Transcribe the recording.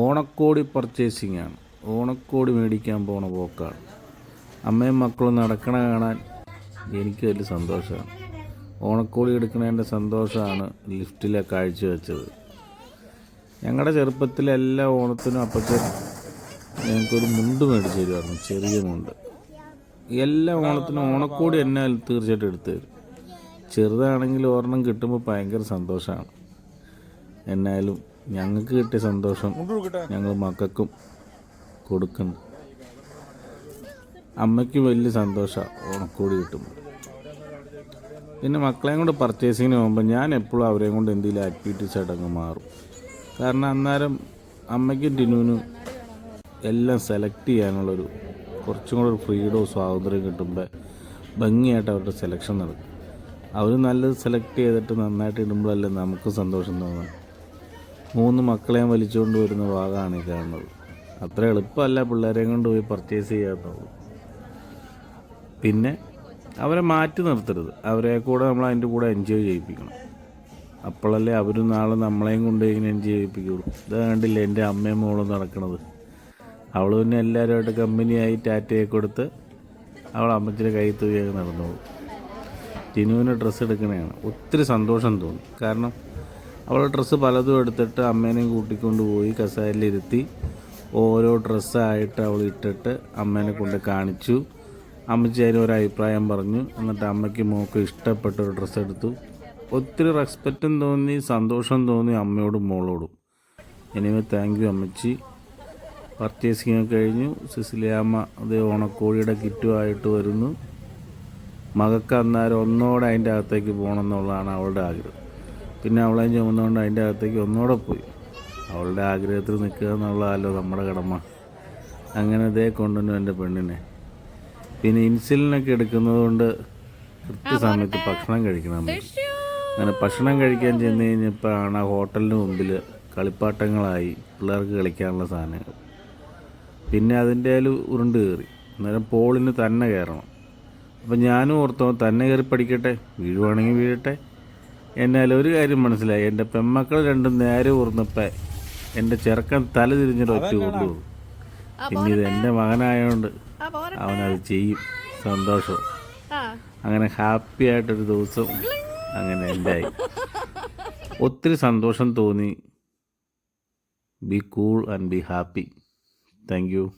ഓണക്കോടി പർച്ചേസിംഗ് ആണ് ഓണക്കോടി മേടിക്കാൻ പോണ പോക്കാണ്. അമ്മയും മക്കളും നടക്കണ കാണാൻ എനിക്ക് വലിയ സന്തോഷമാണ്. ഓണക്കോടി എടുക്കുന്നതിന്റെ സന്തോഷമാണ് ലിഫ്റ്റിലെ കാഴ്ച വെച്ചത്. ഞങ്ങളുടെ ചെറുപ്പത്തിലെല്ലാ ഓണത്തിനും അപ്പച്ചൻ ഞങ്ങൾക്കൊരു മുണ്ട് മേടിച്ചു തരുമായിരുന്നു ചെറിയ മുണ്ട്. എല്ലാ ഓണത്തിനും ഓണക്കോടി എന്നെ തീർച്ചയായിട്ടും എടുത്തു തരും. ചെറുതാണെങ്കിൽ ഒരെണ്ണം കിട്ടുമ്പോൾ ഭയങ്കര സന്തോഷമാണ്. എന്നാലും ഞങ്ങൾക്ക് കിട്ടിയ സന്തോഷം ഞങ്ങൾ മക്കൾക്കും കൊടുക്കുന്നു. അമ്മയ്ക്ക് വലിയ സന്തോഷമാണ് ഓണക്കോടി കിട്ടുമ്പോൾ. പിന്നെ മക്കളെയും കൊണ്ട് പർച്ചേസിങ്ങിന് പോകുമ്പോൾ ഞാൻ എപ്പോഴും അവരെയും കൊണ്ട് എന്തെങ്കിലും ആക്ടിവിറ്റീസ് ആയിട്ടങ്ങ് മാറും. കാരണം അന്നേരം അമ്മയ്ക്കും ടിനുവിനും എല്ലാം സെലക്ട് ചെയ്യാനുള്ളൊരു കുറച്ചും കൂടെ ഒരു ഫ്രീഡവും സ്വാതന്ത്ര്യം കിട്ടുമ്പോൾ ഭംഗിയായിട്ട് അവരുടെ സെലക്ഷൻ നടക്കും. അവർ നല്ലത് സെലക്ട് ചെയ്തിട്ട് നന്നായിട്ട് ഇടുമ്പോഴല്ലേ നമുക്ക് സന്തോഷം തോന്നുന്നത് മൂന്ന് മക്കളെയും വലിച്ചുകൊണ്ട് വരുന്ന ഭാഗമാണ് ഈ കാണുന്നത്. അത്ര എളുപ്പമല്ല പിള്ളേരെയും കൊണ്ട് പോയി പർച്ചേസ് ചെയ്യാന്നുള്ളൂ പിന്നെ അവരെ മാറ്റി നിർത്തരുത്. അവരെ കൂടെ നമ്മൾ അതിന്റെ കൂടെ എൻജോയ് ചെയ്യിപ്പിക്കണം. അപ്പോഴല്ലേ അവരും നാളെ നമ്മളെയും കൊണ്ട് ഇങ്ങനെ എൻജോയ് ചെയ്യിപ്പിക്കുള്ളൂ ഇത് കണ്ടില്ല എന്റെ അമ്മയും മോളും നടക്കണത്. അവൾ പിന്നെ എല്ലാവരുമായിട്ട് കമ്പനിയായി ടാറ്റയെ കൊടുത്ത് അവൾ അമ്മച്ചിന്റെ കൈ തൂക്കിയൊക്കെ നടന്നോളൂ. ടിനുവിന് ഡ്രസ്സ് എടുക്കണേ ഒത്തിരി സന്തോഷം തോന്നി. കാരണം അവൾ ഡ്രസ്സ് പലതും എടുത്തിട്ട് അമ്മേനെയും കൂട്ടിക്കൊണ്ട് പോയി കസേരയിലിരുത്തി. ഓരോ ഡ്രസ്സായിട്ട് അവൾ ഇട്ടിട്ട് അമ്മേനെ കൊണ്ട് കാണിച്ചു. അമ്മച്ചി അതിന് ഒരു അഭിപ്രായം പറഞ്ഞു. എന്നിട്ട് അമ്മയ്ക്ക് മോക്ക് ഇഷ്ടപ്പെട്ട ഒരു ഡ്രസ്സ് എടുത്തു. ഒത്തിരി റെസ്പെക്റ്റും തോന്നി സന്തോഷം തോന്നി അമ്മയോടും മോളോടും. എനിവേ താങ്ക് യു അമ്മച്ചി. പർച്ചേസിങ് കഴിഞ്ഞു. സിസിലിയാമ്മ അതേ ഓണക്കോഴിയുടെ കിറ്റുമായിട്ട് വരുന്നു. മകൾക്ക് അന്നേരം ഒന്നോടെ അതിന്റെ അകത്തേക്ക് പോകണം എന്നുള്ളതാണ് അവളുടെ ആഗ്രഹം. പിന്നെ അവളെ ചുമന്നുകൊണ്ട് അതിന്റെ അകത്തേക്ക് ഒന്നുകൂടെ പോയി. അവളുടെ ആഗ്രഹത്തിൽ നിൽക്കുക എന്നുള്ളതല്ലോ നമ്മുടെ കടമ. അങ്ങനെ ഇതേ കൊണ്ടുവന്നു എന്റെ പെണ്ണിനെ. പിന്നെ ഇൻസുലിനൊക്കെ എടുക്കുന്നത് കൊണ്ട് കൃത്യസമയത്ത് ഭക്ഷണം കഴിക്കണം. അങ്ങനെ ഭക്ഷണം കഴിക്കാൻ ചെന്ന് കഴിഞ്ഞപ്പോഴാണ് ആ ഹോട്ടലിന് മുമ്പിൽ കളിപ്പാട്ടങ്ങളായി പിള്ളേർക്ക് കളിക്കാനുള്ള സാധനങ്ങൾ. പിന്നെ അതിന്റെ അതിൽ ഉരുണ്ട് കയറി. അന്നേരം പോളിന് തന്നെ കയറണം. അപ്പം ഞാനും ഓർത്തോ തന്നെ കയറി പഠിക്കട്ടെ വീഴുവാണെങ്കിൽ വീഴട്ടെ എന്നാൽ ഒരു കാര്യം മനസ്സിലായി. എന്റെ പെമ്മക്കൾ രണ്ടും നേരെ ഊർന്നപ്പോൾ എന്റെ ചെറുക്കൻ തല തിരിഞ്ഞിട്ട് ഒറ്റ കൊണ്ടു പിന്നെ ഇത് എന്റെ മകനായതുകൊണ്ട് അവനത് ചെയ്യും. സന്തോഷം. അങ്ങനെ ഹാപ്പി ആയിട്ടൊരു ദിവസം അങ്ങനെ എന്റെ ആയി ഒത്തിരി സന്തോഷം തോന്നി. Be cool and be happy. Thank you.